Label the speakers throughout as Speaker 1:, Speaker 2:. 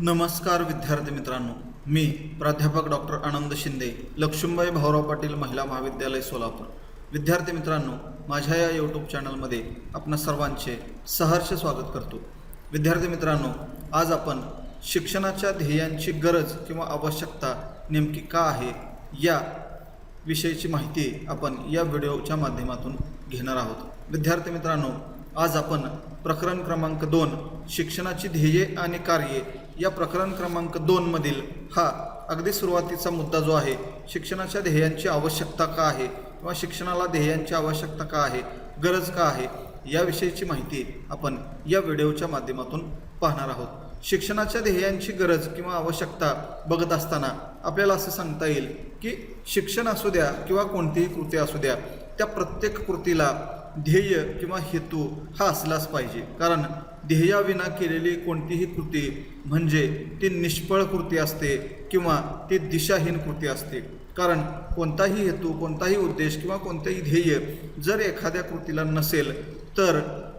Speaker 1: नमस्कार विद्यार्थी मित्रांनो. मी प्राध्यापक डॉक्टर आनंद शिंदे लक्ष्मीबाई भाऊराव पाटील महिला महाविद्यालय सोलापूर. विद्यार्थी मित्रांनो माझ्या या यूट्यूब चॅनलमध्ये आपणा सर्वांचे सहर्ष स्वागत करतो. विद्यार्थी मित्रांनो आज आपण शिक्षणाच्या ध्येयांची गरज किंवा आवश्यकता नेमकी का आहे या विषयीची माहिती आपण या व्हिडिओच्या माध्यमातून घेणार आहोत. विद्यार्थी मित्रांनो आज आपण प्रकरण क्रमांक दोन शिक्षणाची ध्येये आणि कार्ये या प्रकरण क्रमांक दोनमधील हा अगदी सुरुवातीचा मुद्दा जो आहे शिक्षणाच्या ध्येयांची आवश्यकता का आहे किंवा शिक्षणाला ध्येयांची आवश्यकता का आहे गरज का आहे याविषयीची माहिती आपण या व्हिडिओच्या माध्यमातून पाहणार आहोत. शिक्षणाच्या ध्येयांची गरज किंवा आवश्यकता बघत असताना आपल्याला असं सांगता येईल की शिक्षण असू द्या किंवा कोणतीही कृती असू द्या त्या प्रत्येक कृतीला ध्येय किंवा हेतू हा असलाच पाहिजे. कारण ध्येयाविना केलेली कोणतीही कृती म्हणजे ती निष्फळ कृती असते किंवा ती दिशाहीन कृती असते. कारण कोणताही हेतू कोणताही उद्देश किंवा कोणतेही ध्येय जर एखाद्या कृतीला नसेल तर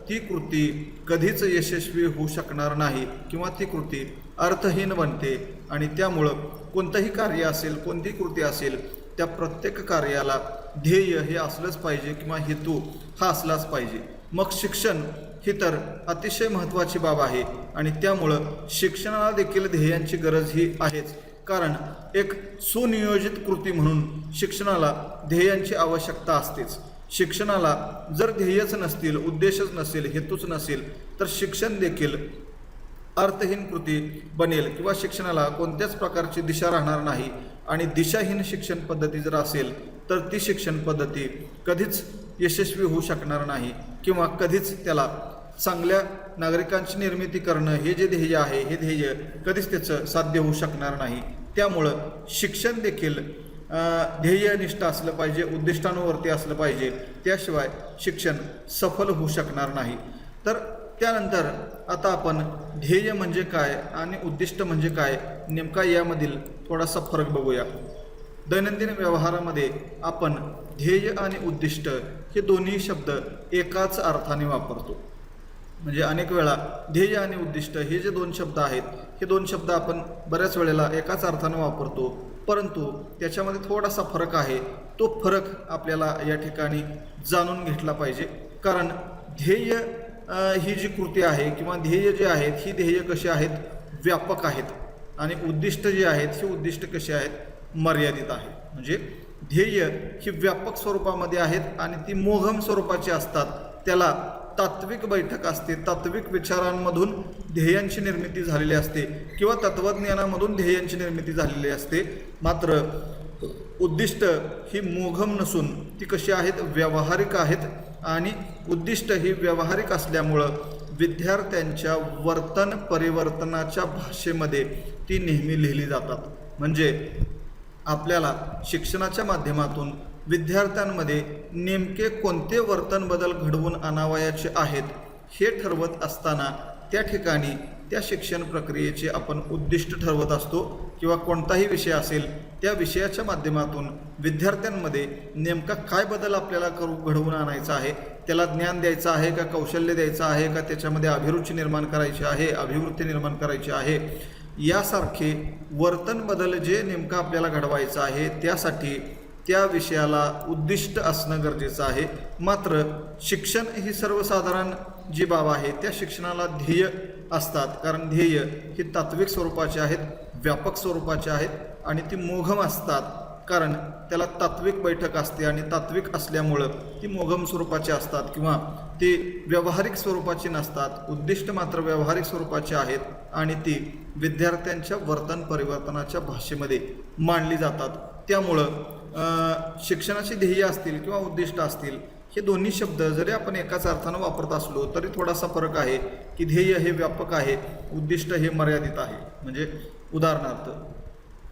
Speaker 1: ती कृती कधीच यशस्वी होऊ शकणार नाही किंवा ती कृती अर्थहीन बनते आणि त्यामुळं कोणतंही कार्य असेल कोणती कृती असेल त्या प्रत्येक कार्याला ध्येय हे असलंच पाहिजे किंवा हेतू हा असलाच पाहिजे. मग शिक्षण ही तर अतिशय महत्त्वाची बाब आहे आणि त्यामुळं शिक्षणाला देखील ध्येयांची गरज ही आहेच. कारण एक सुनियोजित कृती म्हणून शिक्षणाला ध्येयांची आवश्यकता असतेच. शिक्षणाला जर ध्येयच नसतील उद्देशच नसेल हेतूच नसेल तर शिक्षण देखील अर्थहीन कृती बनेल किंवा शिक्षणाला कोणत्याच प्रकारची दिशा राहणार नाही. आणि दिशाहीन शिक्षण पद्धती जर असेल तर ती शिक्षण पद्धती कधीच यशस्वी होऊ शकणार नाही किंवा कधीच त्याला चांगल्या नागरिकांची निर्मिती करणं हे जे ध्येय आहे हे ध्येय कधीच त्याचं साध्य होऊ शकणार नाही. त्यामुळं शिक्षण देखील ध्येयनिष्ठ असलं पाहिजे उद्दिष्टांवरती असलं पाहिजे. त्याशिवाय शिक्षण सफल होऊ शकणार नाही. तर त्यानंतर आता आपण ध्येय म्हणजे काय आणि उद्दिष्ट म्हणजे काय नेमका यामधील थोडासा फरक बघूया. दैनंदिन व्यवहारामध्ये आपण ध्येय आणि उद्दिष्ट हे दोन्ही शब्द एकाच अर्थाने वापरतो. म्हणजे अनेक वेळा ध्येय आणि उद्दिष्ट हे जे दोन शब्द आहेत हे दोन शब्द आपण बऱ्याच वेळेला एकाच अर्थानं वापरतो. परंतु त्याच्यामध्ये थोडासा फरक आहे. तो फरक आपल्याला या ठिकाणी जाणून घेतला पाहिजे. कारण ध्येय ही जी कृती आहे किंवा ध्येय जे आहेत ही ध्येय कशी आहेत? व्यापक आहेत. आणि उद्दिष्ट जे आहेत ही उद्दिष्ट कशी आहेत? मर्यादित आहे. म्हणजे ध्येय ही व्यापक स्वरूपामध्ये आहेत आणि ती मोघम स्वरूपाची असतात. त्याला तात्विक बैठक असते. तात्विक विचारांमधून ध्येयांची निर्मिती झालेली असते किंवा तत्त्वज्ञानामधून ध्येयांची निर्मिती झालेली असते. मात्र उद्दिष्ट ही मोघम नसून ती कशी आहेत? व्यावहारिक आहेत आणि उद्दिष्ट ही व्यावहारिक असल्यामुळं विद्यार्थ्यांच्या वर्तन परिवर्तनाच्या भाषेमध्ये ती नेहमी लिहिली जातात. म्हणजे आपल्याला शिक्षणाच्या माध्यमातून विद्यार्थ्यांमध्ये नेमके कोणते वर्तन बदल घडवून आणावयाचे आहेत हे ठरवत असताना त्या ठिकाणी त्या शिक्षण प्रक्रियेचे आपण उद्दिष्ट ठरवत असतो किंवा कोणताही विषय असेल त्या विषयाच्या माध्यमातून विद्यार्थ्यांमध्ये नेमका काय बदल आपल्याला करू घडवून आणायचा आहे त्याला ज्ञान द्यायचं आहे का कौशल्य द्यायचं आहे का त्याच्यामध्ये अभिरुची निर्माण करायची आहे अभिवृत्ती निर्माण करायची आहे यासारखे वर्तन बदल जे नेमकं आपल्याला घडवायचं आहे त्यासाठी त्या विषयाला उद्दिष्ट असणं गरजेचं आहे. मात्र शिक्षण ही सर्वसाधारण जी बाब आहे त्या शिक्षणाला ध्येय असतात. कारण ध्येय ही तात्विक स्वरूपाचे आहेत व्यापक स्वरूपाचे आहेत आणि ती मोघम असतात. कारण त्याला तात्विक बैठक असते आणि तात्विक असल्यामुळं ती मोघम स्वरूपाची असतात किंवा ती व्यावहारिक स्वरूपाची नसतात. उद्दिष्ट मात्र व्यावहारिक स्वरूपाची आहेत आणि ती विद्यार्थ्यांच्या वर्तन परिवर्तनाच्या भाषेमध्ये मांडली जातात. त्यामुळं शिक्षणाची ध्येय असतील किंवा उद्दिष्ट असतील हे दोन्ही शब्द जरी आपण एकाच अर्थानं वापरत असलो तरी थोडासा फरक आहे की ध्येय हे व्यापक आहे उद्दिष्ट हे मर्यादित आहे. म्हणजे उदाहरणार्थ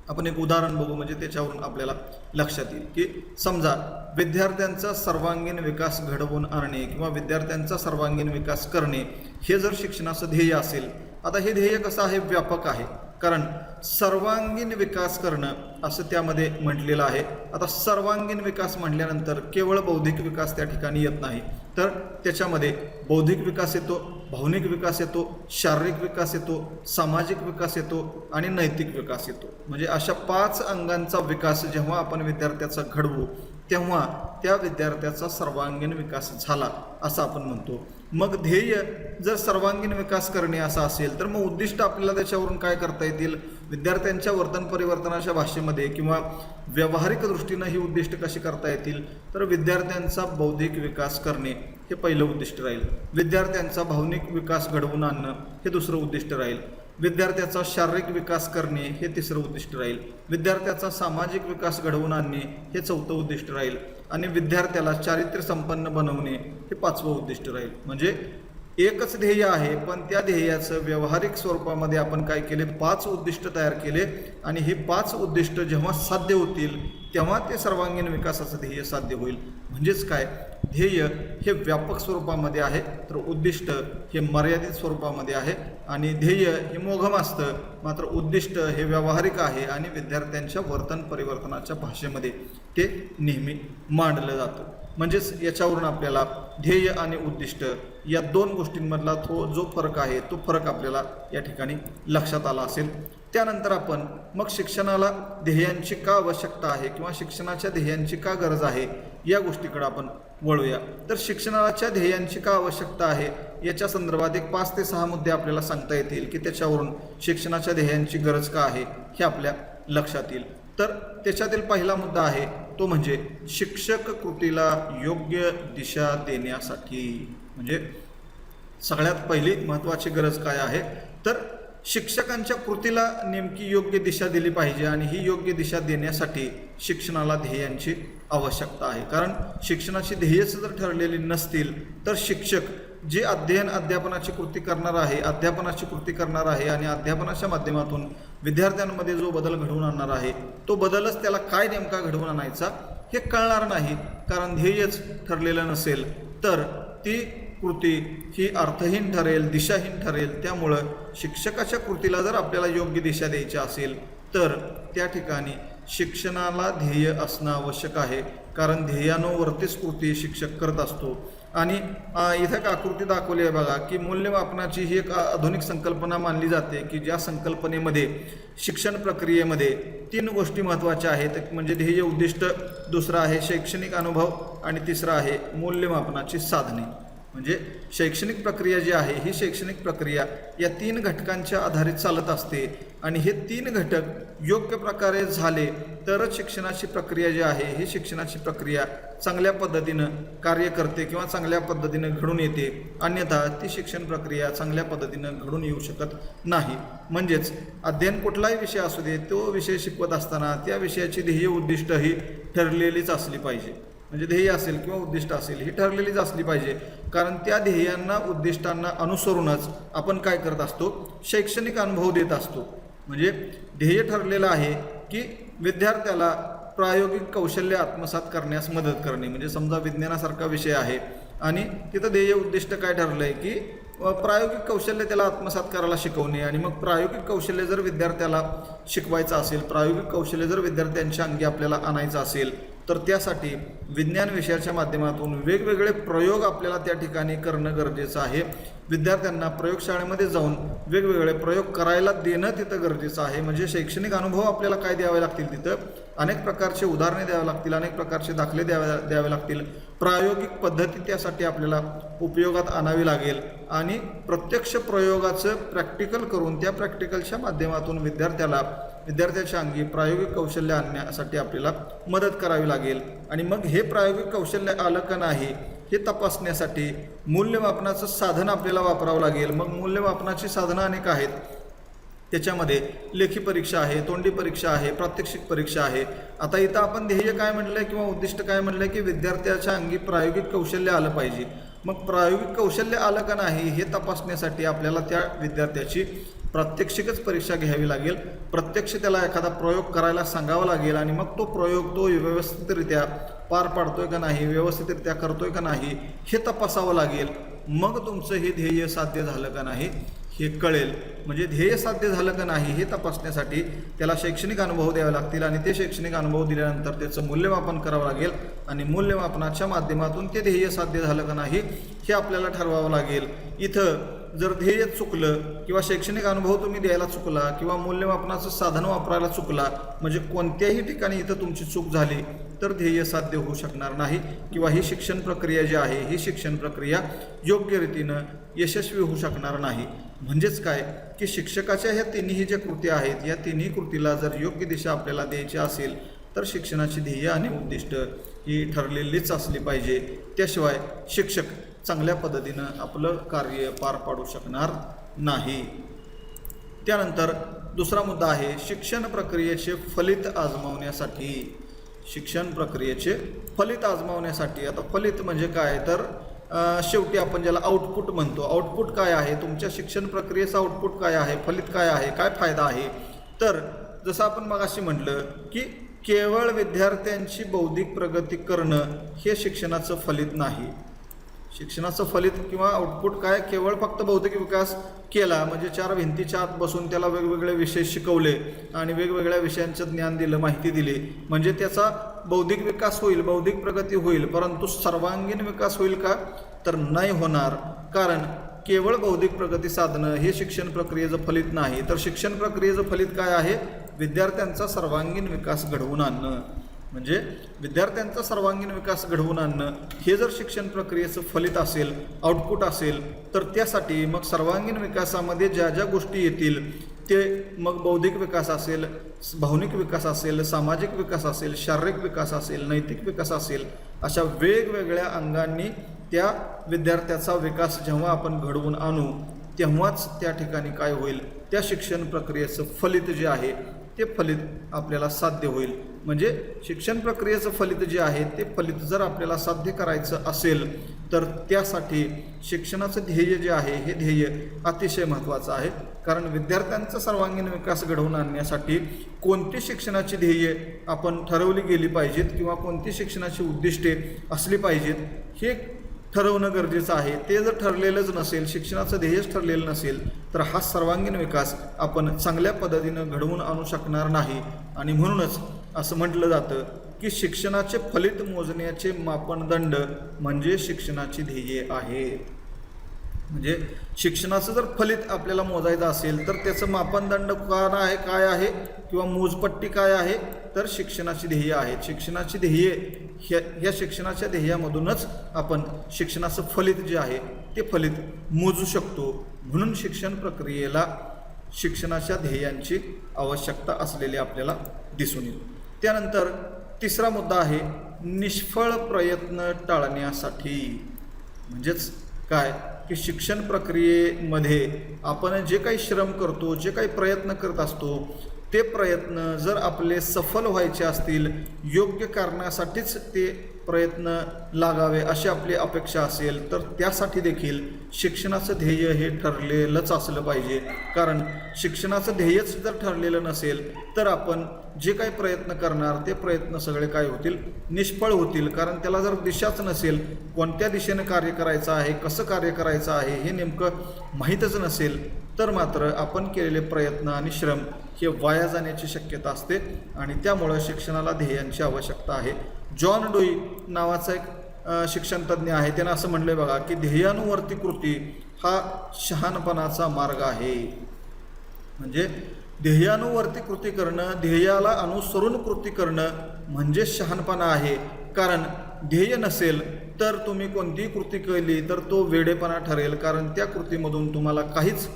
Speaker 1: आपण एक उदाहरण बघू म्हणजे त्याच्यावरून आपल्याला लक्षात येईल की समजा विद्यार्थ्यांचा सर्वांगीण विकास घडवून आणणे किंवा विद्यार्थ्यांचा सर्वांगीण विकास करणे हे जर शिक्षणाचं ध्येय असेल आता हे ध्येय कसं आहे? व्यापक आहे. कारण सर्वांगीण विकास करणं असं त्यामध्ये म्हटलेलं आहे. आता सर्वांगीण विकास म्हटल्यानंतर केवळ बौद्धिक विकास त्या ठिकाणी येत नाही. तर त्याच्यामध्ये बौद्धिक विकास येतो भावनिक विकास येतो शारीरिक विकास येतो सामाजिक विकास येतो आणि नैतिक विकास येतो. म्हणजे अशा पाच अंगांचा विकास जेव्हा आपण विद्यार्थ्याचा घडवू तेव्हा त्या विद्यार्थ्याचा सर्वांगीण विकास झाला असं आपण म्हणतो. मग ध्येय जर सर्वांगीण विकास करणे असं असेल तर मग उद्दिष्ट आपल्याला त्याच्यावरून काय करता येतील? विद्यार्थ्यांच्या वर्तन परिवर्तनाच्या भाषेमध्ये किंवा व्यावहारिक दृष्टीनं ही उद्दिष्ट कशी करता येतील? तर विद्यार्थ्यांचा बौद्धिक विकास करणे हे पहिलं उद्दिष्ट राहील. विद्यार्थ्यांचा भावनिक विकास घडवून आणणं हे दुसरं उद्दिष्ट राहील. विद्यार्थ्याचा शारीरिक विकास करणे हे तिसरं उद्दिष्ट राहील. विद्यार्थ्याचा सामाजिक विकास घडवून आणणे हे चौथं उद्दिष्ट राहील. आणि विद्यार्थ्याला चारित्र्य संपन्न बनवणे हे पाचवं उद्दिष्ट राहील. म्हणजे एकच ध्येय आहे पण त्या ध्येयाचं व्यावहारिक स्वरूपामध्ये आपण काय केले? पाच उद्दिष्ट तयार केले. आणि हे पाच उद्दिष्ट जेव्हा साध्य होतील तेव्हा ते सर्वांगीण विकासाचं ध्येय साध्य होईल. म्हणजेच काय? ध्येय हे व्यापक स्वरूपामध्ये आहे तर उद्दिष्ट हे मर्यादित स्वरूपामध्ये आहे. आणि ध्येय हे मोघम असतं मात्र उद्दिष्ट हे व्यावहारिक आहे आणि विद्यार्थ्यांच्या वर्तन परिवर्तनाच्या भाषेमध्ये ते नेहमी मांडलं जातं. म्हणजेच याच्यावरून आपल्याला ध्येय आणि उद्दिष्ट या दोन गोष्टींमधला थो जो फरक आहे तो फरक आपल्याला या ठिकाणी लक्षात आला असेल. त्यानंतर आपण मग शिक्षणाला ध्येयांची का आवश्यकता आहे किंवा शिक्षणाच्या ध्येयांची का गरज आहे या गोष्टीकडे आपण वळूया. तर शिक्षणाच्या ध्येयांची का आवश्यकता आहे याच्या संदर्भात एक पाच ते सहा मुद्दे आपल्याला सांगता येतील की त्याच्यावरून शिक्षणाच्या ध्येयांची गरज का आहे हे आपल्या लक्षात येईल. तर त्याच्यातील पहिला मुद्दा आहे तो म्हणजे शिक्षक कृतीला योग्य दिशा देण्यासाठी. म्हणजे सगळ्यात पहिली महत्त्वाची गरज काय आहे? तर शिक्षकांच्या कृतीला नेमकी योग्य दिशा दिली पाहिजे आणि ही योग्य दिशा देण्यासाठी शिक्षणाला ध्येयांची आवश्यकता आहे. कारण शिक्षणाची ध्येयच जर ठरलेली नसतील तर शिक्षक जे अध्ययन अध्यापनाची कृती करणार आहे अध्यापनाची कृती करणार आहे आणि अध्यापनाच्या माध्यमातून विद्यार्थ्यांमध्ये जो बदल घडवून आणणार आहे तो बदलच त्याला काय नेमका घडवून आणायचा हे कळणार नाही. कारण ध्येयच ठरलेलं नसेल तर ती कृती ही अर्थहीन ठरेल दिशाहीन ठरेल. त्यामुळं शिक्षकाच्या कृतीला जर आपल्याला योग्य दिशा द्यायची असेल तर त्या ठिकाणी शिक्षणाला ध्येय असणं आवश्यक आहे. कारण ध्येयानुवरतीच कृती शिक्षक करत असतो. आणि इथं एक आकृती दाखवली आहे बघा की मूल्यमापनाची ही एक आधुनिक संकल्पना मानली जाते की ज्या संकल्पनेमध्ये शिक्षण प्रक्रियेमध्ये तीन गोष्टी महत्त्वाच्या आहेत. म्हणजे ध्येय उद्दिष्ट दुसरं आहे शैक्षणिक अनुभव आणि तिसरं आहे मूल्यमापनाची साधने. म्हणजे शैक्षणिक प्रक्रिया जी आहे ही शैक्षणिक प्रक्रिया या तीन घटकांच्या आधारित चालत असते. आणि हे तीन घटक योग्य प्रकारे झाले तरच शिक्षणाची प्रक्रिया जी आहे ही शिक्षणाची प्रक्रिया चांगल्या पद्धतीनं कार्य करते किंवा चांगल्या पद्धतीनं घडून येते. अन्यथा ती शिक्षण प्रक्रिया चांगल्या पद्धतीनं घडून येऊ शकत नाही. म्हणजेच अध्ययन कुठलाही विषय असू दे तो विषय शिकवत असताना त्या विषयाची ध्येय उद्दिष्ट ही ठरलेलीच असली पाहिजे. म्हणजे ध्येय असेल किंवा उद्दिष्ट असेल ही ठरलेलीच असली पाहिजे. कारण त्या ध्येयांना उद्दिष्टांना अनुसरूनच आपण काय करत असतो? शैक्षणिक अनुभव देत असतो. म्हणजे ध्येय ठरलेलं आहे की विद्यार्थ्याला प्रायोगिक कौशल्य आत्मसात करण्यास मदत करणे. म्हणजे समजा विज्ञानासारखा विषय आहे आणि तिथं ध्येय उद्दिष्ट काय ठरलं आहे की प्रायोगिक कौशल्य त्याला आत्मसात करायला शिकवणे आणि मग प्रायोगिक कौशल्य जर विद्यार्थ्याला शिकवायचं असेल प्रायोगिक कौशल्य जर विद्यार्थ्यांच्या अंगी आपल्याला आणायचं असेल तर त्यासाठी विज्ञान विषयाच्या माध्यमातून वेगवेगळे प्रयोग आपल्याला त्या ठिकाणी करणं गरजेचं आहे. विद्यार्थ्यांना प्रयोगशाळेमध्ये जाऊन वेगवेगळे प्रयोग करायला देणं तिथं गरजेचं आहे. म्हणजे शैक्षणिक अनुभव आपल्याला काय द्यावे लागतील तिथं? अनेक प्रकारचे उदाहरणे द्यावे लागतील अनेक प्रकारचे दाखले द्यावे द्यावे लागतील. प्रायोगिक पद्धती त्यासाठी आपल्याला उपयोगात आणावी लागेल. आणि प्रत्यक्ष प्रयोगाचं प्रॅक्टिकल करून त्या प्रॅक्टिकलच्या माध्यमातून विद्यार्थ्याला विद्यार्थ्याच्या अंगी प्रायोगिक कौशल्य आणण्यासाठी आपल्याला मदत करावी लागेल. आणि मग हे प्रायोगिक कौशल्य आलं का नाही हे तपासण्यासाठी मूल्यमापनाचं साधन आपल्याला वापरावं लागेल. मग मूल्यमापनाची साधनं अनेक आहेत. त्याच्यामध्ये लेखी परीक्षा आहे तोंडी परीक्षा आहे प्रात्यक्षिक परीक्षा आहे. आता इथं आपण ध्येय काय म्हटलंय किंवा उद्दिष्ट काय म्हटलंय की विद्यार्थ्याच्या अंगी प्रायोगिक कौशल्य आलं पाहिजे. मग प्रायोगिक कौशल्य आलं का नाही हे तपासण्यासाठी आपल्याला त्या विद्यार्थ्याची प्रात्यक्षिकच परीक्षा घ्यावी लागेल. प्रत्यक्ष त्याला एखादा प्रयोग करायला सांगावा लागेल आणि मग तो प्रयोग तो व्यवस्थितरित्या पार पाडतोय का नाही व्यवस्थितरित्या करतोय का नाही हे तपासावं लागेल. मग तुमचं हे ध्येय साध्य झालं का नाही हे कळेल. म्हणजे ध्येय साध्य झालं का नाही हे तपासण्यासाठी त्याला शैक्षणिक अनुभव द्यावे लागतील आणि ते शैक्षणिक अनुभव दिल्यानंतर त्याचं मूल्यमापन करावं लागेल आणि मूल्यमापनाच्या माध्यमातून ते ध्येय साध्य झालं का नाही हे आपल्याला ठरवावं लागेल. इथं जर ध्येय चुकलं किंवा शैक्षणिक अनुभव तुम्ही द्यायला चुकला किंवा मूल्यमापनाचं साधन वापरायला चुकला म्हणजे कोणत्याही ठिकाणी इथं तुमची चूक झाली तर ध्येय साध्य होऊ शकणार नाही. किंवा ही शिक्षण प्रक्रिया जी आहे ही शिक्षण प्रक्रिया योग्य रीतीनं यशस्वी होऊ शकणार नाही. म्हणजेच काय? की शिक्षकाच्या ह्या तिन्ही ज्या कृती आहेत या तिन्ही कृतीला जर योग्य दिशा आपल्याला द्यायची असेल तर शिक्षणाची ध्येय आणि उद्दिष्ट ही ठरलेलीच असली पाहिजे. त्याशिवाय शिक्षक चांगल्या पद्धतीनं आपलं कार्य पार पाडू शकणार नाही. त्यानंतर दुसरा मुद्दा आहे शिक्षण प्रक्रियेचे फलित आजमावण्यासाठी. शिक्षण प्रक्रियेचे फलित आजमावण्यासाठी. आता फलित म्हणजे काय? तर शेवटी आपण ज्याला आउटपुट म्हणतो. आउटपुट काय आहे? तुमच्या शिक्षण प्रक्रियेचं आउटपुट काय आहे? फलित काय आहे? काय फायदा आहे? तर जसं आपण मगाशी म्हटलं की केवळ विद्यार्थ्यांची बौद्धिक प्रगती करणं हे शिक्षणाचं फलित नाही. शिक्षणाचं फलित किंवा आउटपुट काय केवळ फक्त बौद्धिक विकास केला म्हणजे चार भिंतीच्या आत बसून त्याला वेगवेगळे विषय शिकवले आणि वेगवेगळ्या विषयांचं ज्ञान दिलं माहिती दिली. म्हणजे त्याचा बौद्धिक विकास होईल बौद्धिक प्रगती होईल परंतु सर्वांगीण विकास होईल का? तर नाही होणार. कारण केवळ बौद्धिक प्रगती साधणं हे शिक्षण प्रक्रियेचं फलित नाही. तर शिक्षण प्रक्रियेचं फलित काय आहे? विद्यार्थ्यांचा सर्वांगीण विकास घडवून आणणं. म्हणजे विद्यार्थ्यांचा सर्वांगीण विकास घडवून आणणं हे जर शिक्षण प्रक्रियेचं फलित असेल आउटपुट असेल तर त्यासाठी मग सर्वांगीण विकासामध्ये ज्या ज्या गोष्टी येतील ते मग बौद्धिक विकास असेल भावनिक विकास असेल सामाजिक विकास असेल शारीरिक विकास असेल नैतिक विकास असेल अशा वेगवेगळ्या अंगांनी त्या विद्यार्थ्याचा विकास जेव्हा आपण घडवून आणू तेव्हाच त्या ठिकाणी काय होईल? त्या शिक्षण प्रक्रियेचं फलित जे आहे ते फलित आपल्याला साध्य होईल. म्हणजे शिक्षण प्रक्रियेचं फलित जे आहे ते फलित जर आपल्याला साध्य करायचं असेल तर त्यासाठी शिक्षणाचं ध्येय जे आहे हे ध्येय अतिशय महत्त्वाचं आहे. कारण विद्यार्थ्यांचा सर्वांगीण विकास घडवून आणण्यासाठी कोणती शिक्षणाची ध्येय आपण ठरवली गेली पाहिजेत किंवा कोणती शिक्षणाची उद्दिष्टे असली पाहिजेत हे ठरवणं गरजेचं आहे. ते जर ठरलेलंच नसेल शिक्षणाचं ध्येयच ठरलेलं नसेल तर हा सर्वांगीण विकास आपण चांगल्या पद्धतीनं घडवून आणू शकणार नाही. आणि म्हणूनच असं म्हटलं जातं की शिक्षणाचे फलित मोजण्याचे मापनदंड म्हणजे शिक्षणाची ध्येये आहे. म्हणजे शिक्षणाचं जर फलित आपल्याला मोजायचं असेल तर त्याचं मापनदंड काय आहे काय आहे किंवा मोजपट्टी काय आहे तर शिक्षणाची ध्येय आहेत शिक्षणाची ध्येय ह्या ह्या शिक्षणाच्या ध्येयामधूनच आपण शिक्षणाचं फलित जे आहे ते फलित मोजू शकतो. म्हणून शिक्षण प्रक्रियेला शिक्षणाच्या ध्येयांची आवश्यकता असलेली आपल्याला दिसून येईल त्यानंतर तिसरा मुद्दा आहे निष्फळ प्रयत्न टाळण्यासाठी. म्हणजेच काय? की शिक्षण प्रक्रियेमध्ये आपण जे काही श्रम करतो जे काही प्रयत्न करत असतो ते प्रयत्न जर आपले सफल व्हायचे असतील योग्य कारणासाठीच ते प्रयत्न लागावे अशी आपली अपेक्षा असेल तर त्यासाठी देखील शिक्षणाचं ध्येय हे ठरलेलंच असलं पाहिजे. कारण शिक्षणाचं ध्येयच जर ठरलेलं नसेल तर आपण जे काही प्रयत्न करणार ते प्रयत्न सगळे काय होतील? निष्फळ होतील. कारण त्याला जर दिशाच नसेल कोणत्या दिशेनं कार्य करायचं आहे कसं कार्य करायचं आहे हे नेमकं माहीतच नसेल तर मात्र आपण केलेले प्रयत्न आणि श्रम हे वाया जाण्याची शक्यता असते आणि त्यामुळं शिक्षणाला ध्येयांची आवश्यकता आहे. जॉन डोई नावाचा एक शिक्षणतज्ज्ञ आहे. त्यानं असं म्हणलंय बघा की ध्येयानुवर्ती कृती हा शहाणपणाचा मार्ग आहे. म्हणजे ध्येयानुवर्ती कृती करणं ध्येयाला अनुसरून कृती करणं म्हणजे शहाणपणा आहे. कारण ध्येय नसेल तर तुम्ही कोणतीही कृती केली तर तो वेडेपणा ठरेल. कारण त्या कृतीमधून तुम्हाला काहीच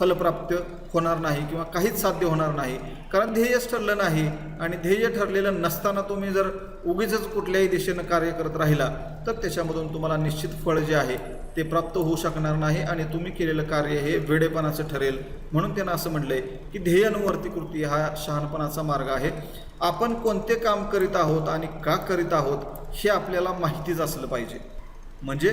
Speaker 1: फलप्राप्त होणार नाही किंवा काहीच साध्य होणार नाही. कारण ध्येयच ठरलं नाही आणि ध्येय ठरलेलं नसताना तुम्ही जर उगीच कुठल्याही दिशेनं कार्य करत राहिला तर त्याच्यामधून तुम्हाला निश्चित फळ जे आहे ते प्राप्त होऊ शकणार नाही आणि तुम्ही केलेलं कार्य हे वेडेपणाचं ठरेल. म्हणून त्यांना असं म्हटलंय की ध्येयानुवर्ती कृती हा शहाणपणाचा मार्ग आहे. आपण कोणते काम करीत आहोत आणि का करीत आहोत हे आपल्याला माहितीच असलं पाहिजे. म्हणजे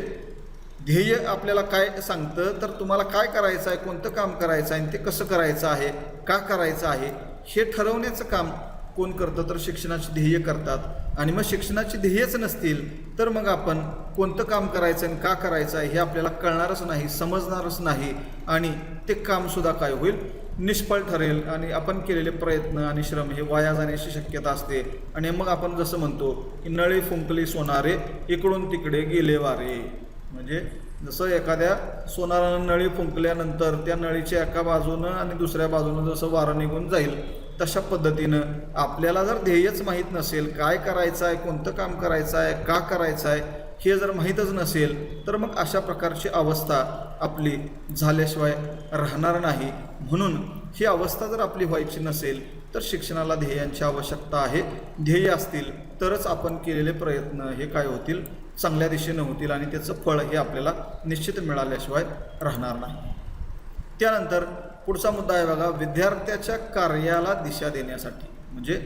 Speaker 1: ध्येय आपल्याला काय सांगतं? तर तुम्हाला काय करायचं आहे? कोणतं काम करायचं आहे? आणि ते कसं करायचं आहे? का करायचं आहे? हे ठरवण्याचं काम कोण करतं? तर शिक्षणाचे ध्येय करतात. आणि मग शिक्षणाची ध्येयच नसतील तर मग आपण कोणतं काम करायचं आणि का करायचं आहे हे आपल्याला कळणारच नाही समजणारच नाही. आणि ते कामसुद्धा काय होईल? निष्फळ ठरेल. आणि आपण केलेले प्रयत्न आणि श्रम हे वाया जाण्याची शक्यता असते. आणि मग आपण जसं म्हणतो की नळी फुंकली सोनारे इकडून तिकडे गेले वारे. म्हणजे जसं एखाद्या सोनारानं नळी फुंकल्यानंतर त्या नळीच्या एका बाजूनं आणि दुसऱ्या बाजूनं जसं वारं निघून जाईल तशा पद्धतीनं आपल्याला जर ध्येयच माहीत नसेल काय करायचं आहे कोणतं काम करायचं आहे का करायचं आहे हे जर माहीतच नसेल तर मग अशा प्रकारची अवस्था आपली झाल्याशिवाय राहणार नाही. म्हणून ही अवस्था जर आपली व्हायची नसेल तर शिक्षणाला ध्येयांची आवश्यकता आहे. ध्येय असतील तरच आपण केलेले प्रयत्न हे काय होतील? चांगल्या दिशेनं होतील आणि त्याचं फळ हे आपल्याला निश्चित मिळाल्याशिवाय राहणार नाही. त्यानंतर पुढचा मुद्दा आहे बघा विद्यार्थ्याच्या कार्याला दिशा देण्यासाठी. म्हणजे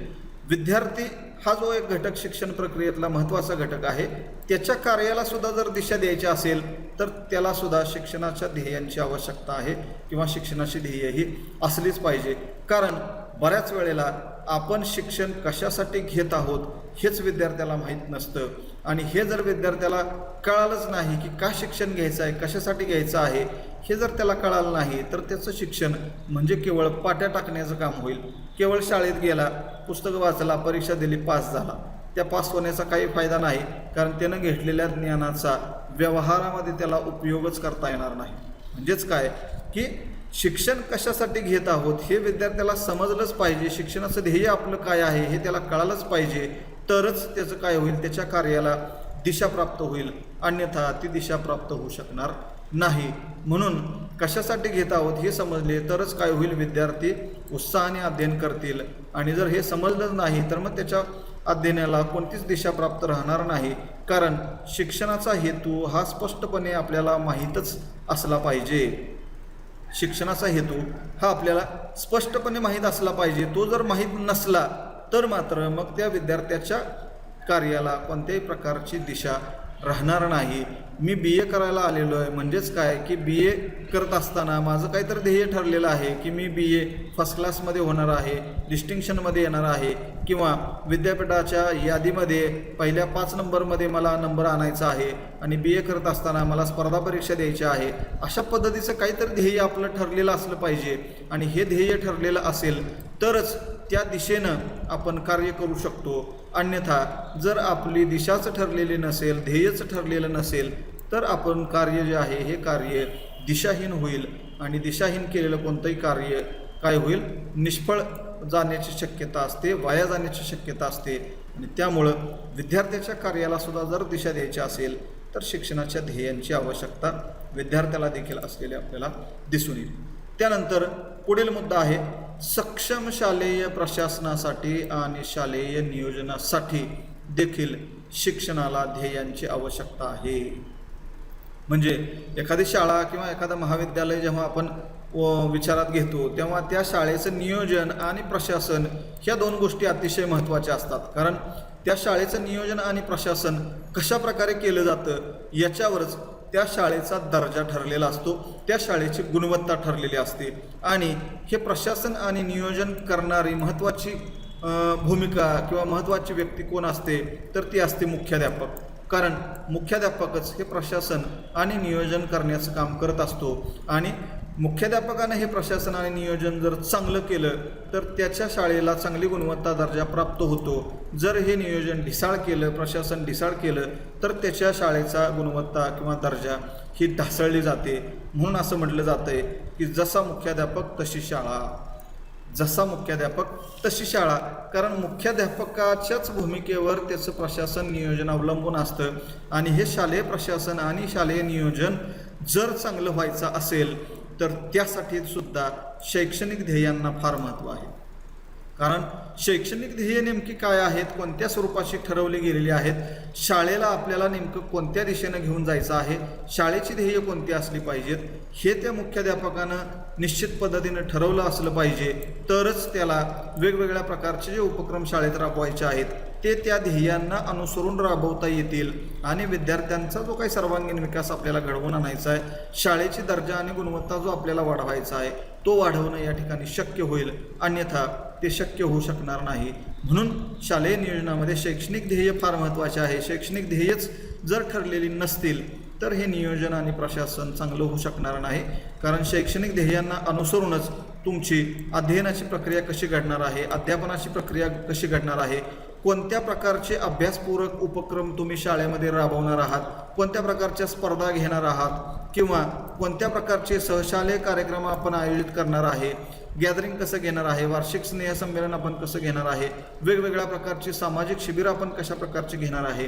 Speaker 1: विद्यार्थी हा जो एक घटक शिक्षण प्रक्रियेतला महत्त्वाचा घटक आहे त्याच्या कार्याला सुद्धा जर दिशा द्यायची असेल तर त्याला सुद्धा शिक्षणाच्या ध्येयांची आवश्यकता आहे किंवा शिक्षणाची ध्येय ही असलीच पाहिजे. कारण बऱ्याच वेळेला आपण शिक्षण कशासाठी घेत आहोत हेच विद्यार्थ्याला माहीत नसतं. आणि हे जर विद्यार्थ्याला कळालंच नाही की का शिक्षण घ्यायचं आहे कशासाठी घ्यायचं आहे हे जर त्याला कळालं नाही तर त्याचं शिक्षण म्हणजे केवळ पाट्या टाकण्याचं काम होईल. केवळ शाळेत गेला पुस्तकं वाचला परीक्षा दिली पास झाला. त्या पास होण्याचा काही फायदा नाही कारण त्यानं घेतलेल्या ज्ञानाचा व्यवहारामध्ये त्याला उपयोगच करता येणार नाही. म्हणजेच काय? की शिक्षण कशासाठी घेत आहोत हे विद्यार्थ्याला समजलंच पाहिजे. शिक्षणाचं ध्येय आपलं काय आहे हे त्याला कळालंच पाहिजे. तरच त्याचं काय होईल? त्याच्या कार्याला दिशा प्राप्त होईल. अन्यथा ती दिशा प्राप्त होऊ शकणार नाही. म्हणून कशासाठी घेत आहोत हे समजले तरच काय होईल? विद्यार्थी उत्साहाने अध्ययन करतील. आणि जर हे समजलंच नाही तर मग त्याच्या अध्ययनाला कोणतीच दिशा प्राप्त राहणार नाही. कारण शिक्षणाचा हेतू हा स्पष्टपणे आपल्याला माहीतच असला पाहिजे. शिक्षणाचा हेतू हा आपल्याला स्पष्टपणे माहीत असला पाहिजे. तो जर माहीत नसला तर मात्र मग त्या विद्यार्थ्याच्या कार्याला कोणत्याही प्रकारची दिशा राहणार नाही. मी बी ए करायला आलेलो आहे. म्हणजेच काय? की बी ए करत असताना माझं काहीतरी ध्येय ठरलेलं आहे की मी बी ए फर्स्ट क्लासमध्ये होणार आहे डिस्टिंक्शनमध्ये येणार आहे किंवा विद्यापीठाच्या यादीमध्ये पहिल्या पाच नंबरमध्ये मला नंबर आणायचा आहे आणि बी ए करत असताना मला स्पर्धा परीक्षा द्यायची आहे अशा पद्धतीचं काहीतरी ध्येय आपलं ठरलेलं असलं पाहिजे. आणि हे ध्येय ठरलेलं असेल तरच त्या दिशेनं आपण कार्य करू शकतो. अन्यथा जर आपली दिशाच ठरलेली नसेल ध्येयच ठरलेलं नसेल तर आपण कार्य जे आहे हे कार्य दिशाहीन होईल आणि दिशाहीन केलेलं कोणतंही कार्य काय होईल? निष्फळ जाण्याची शक्यता असते वाया जाण्याची शक्यता असते. आणि त्यामुळं विद्यार्थ्याच्या कार्याला सुद्धा जर दिशा द्यायची असेल तर शिक्षणाच्या ध्येयांची आवश्यकता विद्यार्थ्याला देखील असलेली आपल्याला दिसून येईल. त्यानंतर पुढील मुद्दा आहे सक्षम शालेय प्रशासनासाठी आणि शालेय नियोजनासाठी देखील शिक्षणाला ध्येयांची आवश्यकता आहे. म्हणजे एखादी शाळा किंवा एखादं महाविद्यालय जेव्हा आपण विचारात घेतो तेव्हा त्या शाळेचं नियोजन आणि प्रशासन ह्या दोन गोष्टी अतिशय महत्त्वाच्या असतात. कारण त्या शाळेचं नियोजन आणि प्रशासन कशा प्रकारे केलं जातं याच्यावरच त्या शाळेचा दर्जा ठरलेला असतो. त्या शाळेची गुणवत्ता ठरलेली असते. आणि हे प्रशासन आणि नियोजन करणारी महत्त्वाची भूमिका किंवा महत्त्वाची व्यक्ती कोण असते? तर ती असते मुख्याध्यापक. कारण मुख्याध्यापकच हे प्रशासन आणि नियोजन करण्याचं काम करत असतो. आणि मुख्याध्यापकानं हे प्रशासन आणि नियोजन जर चांगलं केलं तर त्याच्या शाळेला चांगली गुणवत्ता दर्जा प्राप्त होतो. जर हे नियोजन ढिसाळ केलं प्रशासन ढिसाळ केलं तर त्याच्या शाळेचा गुणवत्ता किंवा दर्जा ही ढासळली जाते. म्हणून असं म्हटलं जातं आहे की जसा मुख्याध्यापक तशी शाळा. जसा मुख्याध्यापक तशी शाळा. कारण मुख्याध्यापकाच्याच भूमिकेवर त्याचं प्रशासन नियोजन अवलंबून असतं. आणि हे शालेय प्रशासन आणि शालेय नियोजन जर चांगलं व्हायचं असेल तर त्यासाठी सुद्धा शैक्षणिक ध्येयांना फार महत्त्व आहे. कारण शैक्षणिक ध्येय नेमकी काय आहेत कोणत्या स्वरूपाशी ठरवली गेलेली आहेत शाळेला आपल्याला नेमकं कोणत्या दिशेनं घेऊन जायचं आहे शाळेची ध्येय कोणती असली पाहिजेत हे त्या मुख्याध्यापकानं निश्चित पद्धतीनं ठरवलं असलं पाहिजे. तरच त्याला वेगवेगळ्या प्रकारचे जे उपक्रम शाळेत राबवायचे आहेत ते त्या ध्येयांना अनुसरून राबवता येतील. आणि विद्यार्थ्यांचा जो काही सर्वांगीण विकास आपल्याला घडवून आणायचा आहे शाळेची दर्जा आणि गुणवत्ता जो आपल्याला वाढवायचा आहे तो वाढवणं या ठिकाणी शक्य होईल. अन्यथा ते शक्य होऊ शकणार नाही. म्हणून शालेय नियोजनामध्ये शैक्षणिक ध्येय फार महत्त्वाचे आहे. शैक्षणिक ध्येयच जर ठरलेली नसतील तर हे नियोजन आणि प्रशासन चांगलं होऊ शकणार नाही. कारण शैक्षणिक ध्येयांना अनुसरूनच तुमची अध्ययनाची प्रक्रिया कशी घडणार आहे अध्यापनाची प्रक्रिया कशी घडणार आहे कोणत्या प्रकारचे अभ्यासपूरक उपक्रम तुम्ही शाळेमध्ये राबवणार आहात कोणत्या प्रकारच्या स्पर्धा घेणार आहात किंवा कोणत्या प्रकारचे सहशालेय कार्यक्रम आपण आयोजित करणार आहे गॅदरिंग कसं घेणार आहे? वार्षिक स्नेहसंमेलन आपण कसं घेणार आहे? वेगवेगळ्या प्रकारची सामाजिक शिबिरं आपण कशा प्रकारचे घेणार आहे?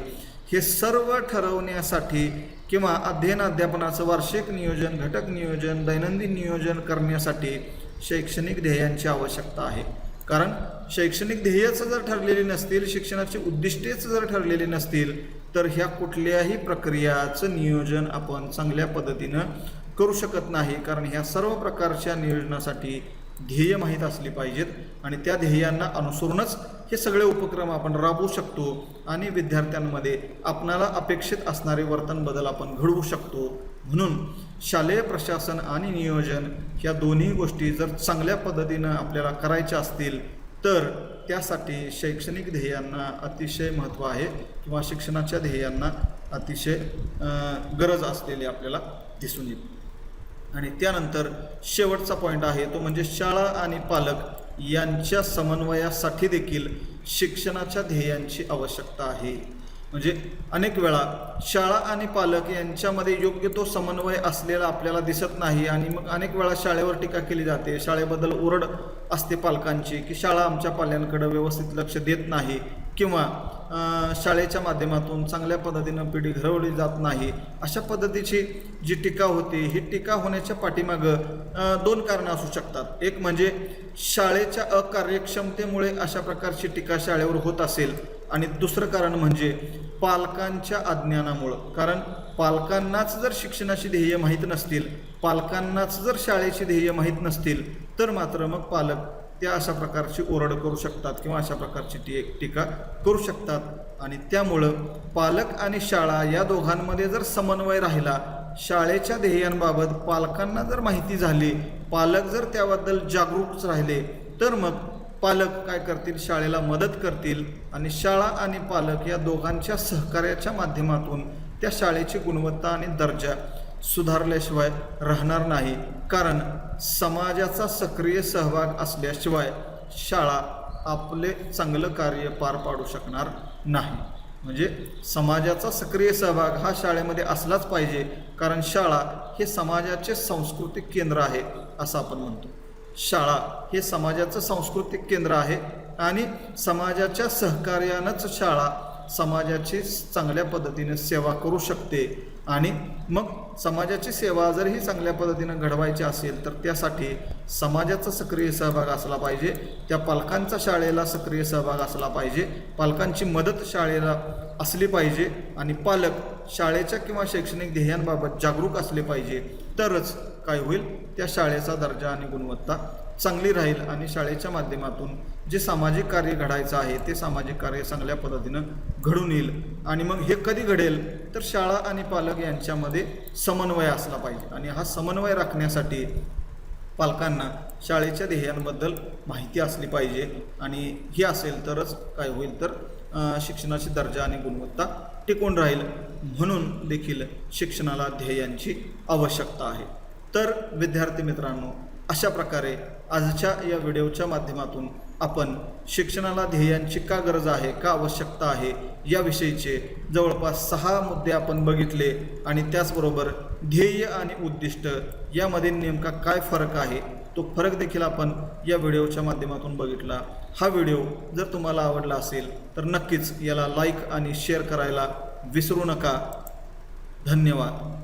Speaker 1: हे सर्व ठरवण्यासाठी किंवा अध्ययन अध्यापनाचं वार्षिक नियोजन घटक नियोजन दैनंदिन नियोजन करण्यासाठी शैक्षणिक ध्येयांची आवश्यकता आहे. कारण शैक्षणिक ध्येयच जर ठरलेली नसतील शिक्षणाची उद्दिष्टेच जर ठरलेली नसतील तर ह्या कुठल्याही प्रक्रियाचं नियोजन आपण चांगल्या पद्धतीनं करू शकत नाही. कारण ह्या सर्व प्रकारच्या नियोजनासाठी ध्येय माहीत असली पाहिजेत आणि त्या ध्येयांना अनुसरूनच हे सगळे उपक्रम आपण राबवू शकतो आणि विद्यार्थ्यांमध्ये आपणाला अपेक्षित असणारे वर्तन बदल आपण घडवू शकतो. म्हणून शालेय प्रशासन आणि नियोजन ह्या दोन्ही गोष्टी जर चांगल्या पद्धतीनं आपल्याला करायच्या असतील तर त्यासाठी शैक्षणिक ध्येयांना अतिशय महत्त्व आहे किंवा शिक्षणाच्या ध्येयांना अतिशय गरज असलेली आपल्याला दिसून येते आणि त्यानंतर शेवटचा पॉईंट आहे तो म्हणजे शाळा आणि पालक यांच्या समन्वयासाठी देखील शिक्षणाच्या ध्येयांची आवश्यकता आहे. म्हणजे अनेक वेळा शाळा आणि पालक यांच्यामध्ये योग्य तो समन्वय असलेला आपल्याला दिसत नाही आणि मग अनेक वेळा शाळेवर टीका केली जाते. शाळेबद्दल ओरड असते पालकांची की शाळा आमच्या पाल्यांकडे व्यवस्थित लक्ष देत नाही. किंवा शाळेच्या माध्यमातून चांगल्या पद्धतीनं पिढी घडवली जात नाही अशा पद्धतीची जी टीका होती ही टीका होण्याच्या पाठीमागं दोन कारणं असू शकतात. एक म्हणजे शाळेच्या अकार्यक्षमतेमुळे अशा प्रकारची टीका शाळेवर होत असेल आणि दुसरं कारण म्हणजे पालकांच्या अज्ञानामुळं. कारण पालकांनाच जर शिक्षणाची ध्येय माहीत नसतील पालकांनाच जर शाळेची ध्येय माहीत नसतील तर मात्र मग पालक त्या अशा प्रकारची ओरड करू शकतात किंवा अशा प्रकारची टी टीका करू शकतात. आणि त्यामुळं पालक आणि शाळा या दोघांमध्ये जर समन्वय राहिला शाळेच्या ध्येयांबाबत पालकांना जर माहिती झाली पालक जर त्याबद्दल जागरूक राहिले तर मग पालक काय करतील? शाळेला मदत करतील. आणि शाळा आणि पालक या दोघांच्या सहकार्याच्या माध्यमातून त्या शाळेची गुणवत्ता आणि दर्जा सुधारल्याशिवाय राहणार नाही. कारण समाजाचा सक्रिय सहभाग असल्याशिवाय शाळा आपले चांगलं कार्य पार पाडू शकणार नाही. म्हणजे समाजाचा सक्रिय सहभाग हा शाळेमध्ये असलाच पाहिजे कारण शाळा हे समाजाचे सांस्कृतिक केंद्र आहे असं आपण म्हणतो. शाळा हे समाजाचं सांस्कृतिक केंद्र आहे आणि समाजाच्या सहकार्यानंच शाळा समाजाची चांगल्या पद्धतीने सेवा करू शकते आणि मग समाजाची सेवा जर ही चांगल्या पद्धतीनं घडवायची असेल तर त्यासाठी समाजाचा सक्रिय सहभाग असला पाहिजे. त्या पालकांचा शाळेला सक्रिय सहभाग असला पाहिजे. पालकांची मदत शाळेला असली पाहिजे आणि पालक शाळेच्या किंवा शैक्षणिक ध्येयांबाबत जागरूक असले पाहिजे. तरच काय होईल? त्या शाळेचा दर्जा आणि गुणवत्ता चांगली राहील आणि शाळेच्या माध्यमातून जे सामाजिक कार्य घडायचं आहे ते सामाजिक कार्य चांगल्या पद्धतीनं घडून येईल. आणि मग हे कधी घडेल? तर शाळा आणि पालक यांच्यामध्ये समन्वय असला पाहिजे. आणि हा समन्वय राखण्यासाठी पालकांना शाळेच्या ध्येयांबद्दल माहिती असली पाहिजे. आणि हे असेल तरच काय होईल तर शिक्षणाची दर्जा आणि गुणवत्ता टिकून राहील. म्हणून देखील शिक्षणाला ध्येयांची आवश्यकता आहे. तर विद्यार्थी मित्रांनो अशा प्रकारे आजच्या या व्हिडिओच्या माध्यमातून आपण शिक्षणाला ध्येयांची का गरज आहे का आवश्यकता आहे याविषयीचे जवळपास सहा मुद्दे आपण बघितले आणि त्याचबरोबर ध्येय आणि उद्दिष्ट यामध्ये नेमका काय फरक आहे तो फरक देखील आपण या व्हिडिओच्या माध्यमातून बघितला. हा व्हिडिओ जर तुम्हाला आवडला असेल तर नक्कीच याला लाईक आणि शेअर करायला विसरू नका. धन्यवाद.